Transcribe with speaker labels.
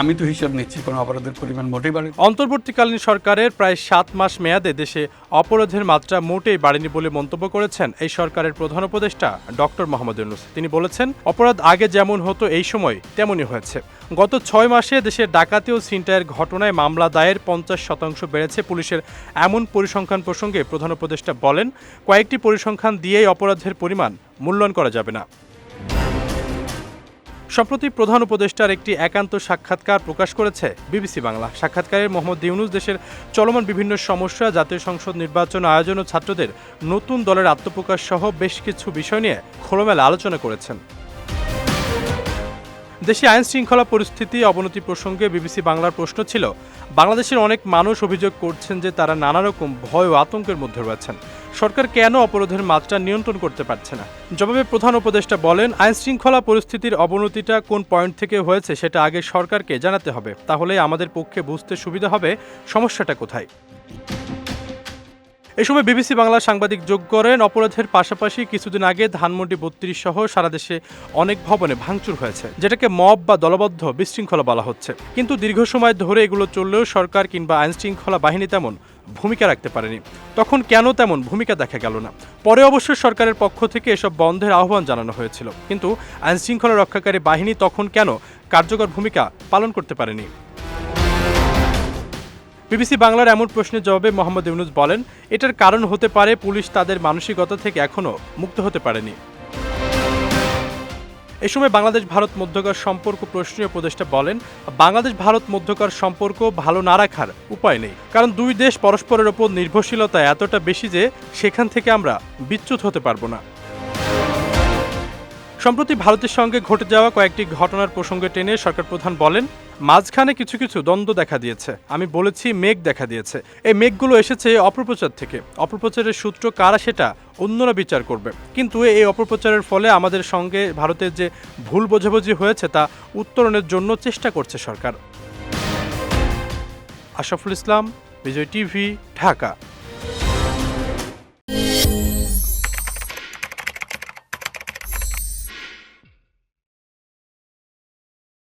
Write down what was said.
Speaker 1: আমি তো হিসাব নিচ্ছি, কোনো অপরাধের পরিমাণ মোটেই বাড়ে
Speaker 2: অন্তর্বর্তীকালীন সরকারের প্রায় সাত মাস মেয়াদে দেশে অপরাধের মাত্রা মোটেই বাড়েনি বলে মন্তব্য করেছেন এই সরকারের প্রধান উপদেষ্টা ডক্টর মোহাম্মদ ইউনুস। তিনি বলেছেন, অপরাধ আগে যেমন হতো এই সময়, তেমনই হয়েছে। গত ছয় মাসে দেশের ডাকাতি ও ছিনতাইয়ের ঘটনায় মামলা দায়ের পঞ্চাশ শতাংশ বেড়েছে পুলিশের এমন পরিসংখ্যান প্রসঙ্গে প্রধান উপদেষ্টা বলেন, কয়েকটি পরিসংখ্যান দিয়েই অপরাধের পরিমাণ মূল্যায়ন করা যাবে না। সম্প্রতি প্রধান উপদেষ্টার একটি একান্ত সাক্ষাৎকার প্রকাশ করেছে বিবিসি বাংলা। সাক্ষাৎকারে মোহাম্মদ ইউনুস দেশের চলমান বিভিন্ন সমস্যা, জাতীয় সংসদ নির্বাচন আয়োজন ও ছাত্রদের নতুন দলের আত্মপ্রকাশ সহ বেশ কিছু বিষয় নিয়ে খোলামেলা আলোচনা করেছেন। দেশে আইন শৃঙ্খলা পরিস্থিতি অবনতি প্রসঙ্গে বিবিসি বাংলার প্রশ্ন ছিল, বাংলাদেশের অনেক মানুষ অভিযোগ করছেন যে তারা নানা রকম ভয় ও আতঙ্কের মধ্যে রয়েছেন। সরকার কেন অপরাধের মাত্রা নিয়ন্ত্রণ করতে পারছে না? জবাবে প্রধান উপদেষ্টা বলেন, আইন শৃঙ্খলা পরিস্থিতির অবনতিটা কোন পয়েন্ট থেকে হয়েছে সেটা আগে সরকারকে জানাতে হবে। তাহলে আমাদের পক্ষে বুঝতে সুবিধা হবে সমস্যাটা কোথায়। এ সময় বিবিসি বাংলা সাংবাদিক যোগ করেন। অপরাধের পাশাপাশি কিছুদিন আগে ধানমন্ডি বত্রিশ সহ সারা দেশে অনেক ভবনে ভাঙচুর হয়েছে, যেটাকে মব বা দলবদ্ধ বিশৃঙ্খলা বলা হচ্ছে। কিন্তু দীর্ঘ সময় ধরে এগুলো চললেও সরকার কিংবা আইন শৃঙ্খলা বাহিনী তেমন ভূমিকা রাখতে পারেনি। তখন কেন তেমন ভূমিকা দেখা গেল না? পরে অবশ্য সরকারের পক্ষ থেকে এসব বন্ধের আহ্বান জানানো হয়েছিল। কিন্তু আইন শৃঙ্খলা রক্ষাকারী বাহিনী তখন কেন কার্যকর ভূমিকা পালন করতে পারেনি? বিবিসি বাংলার এমন প্রশ্নের জবাবে মোহাম্মদ ইউনুস বলেন, এটার কারণ হতে পারে পুলিশ তাদের মানসিকতা থেকে এখনও মুক্ত হতে পারেনি। এ সময় বাংলাদেশ ভারত মধ্যকার সম্পর্ক প্রশ্নীয় উপদেষ্টা বলেন, বাংলাদেশ ভারত মধ্যকার সম্পর্ক ভালো না রাখার উপায় নেই। কারণ দুই দেশ পরস্পরের ওপর নির্ভরশীলতা এতটা বেশি যে সেখান থেকে আমরা বিচ্যুত হতে পারব না। সম্প্রতি ভারতের সঙ্গে ঘটে যাওয়া কয়েকটি ঘটনার প্রসঙ্গে টেনে সরকার প্রধান বলেন, মাঝখানে কিছু কিছু দ্বন্দ্ব দেখা দিয়েছে। আমি বলেছি, মেঘ দেখা দিয়েছে। এই মেঘগুলো এসেছে অপপ্রচার থেকে। অপপ্রচারের সূত্র কারা সেটা অন্যরা বিচার করবে। কিন্তু এই অপপ্রচারের ফলে আমাদের সঙ্গে ভারতের যে ভুল বোঝাবুঝি হয়েছে তা উত্তরণের জন্য চেষ্টা করছে সরকার। আশরাফুল ইসলাম, বিজয় টিভি, ঢাকা।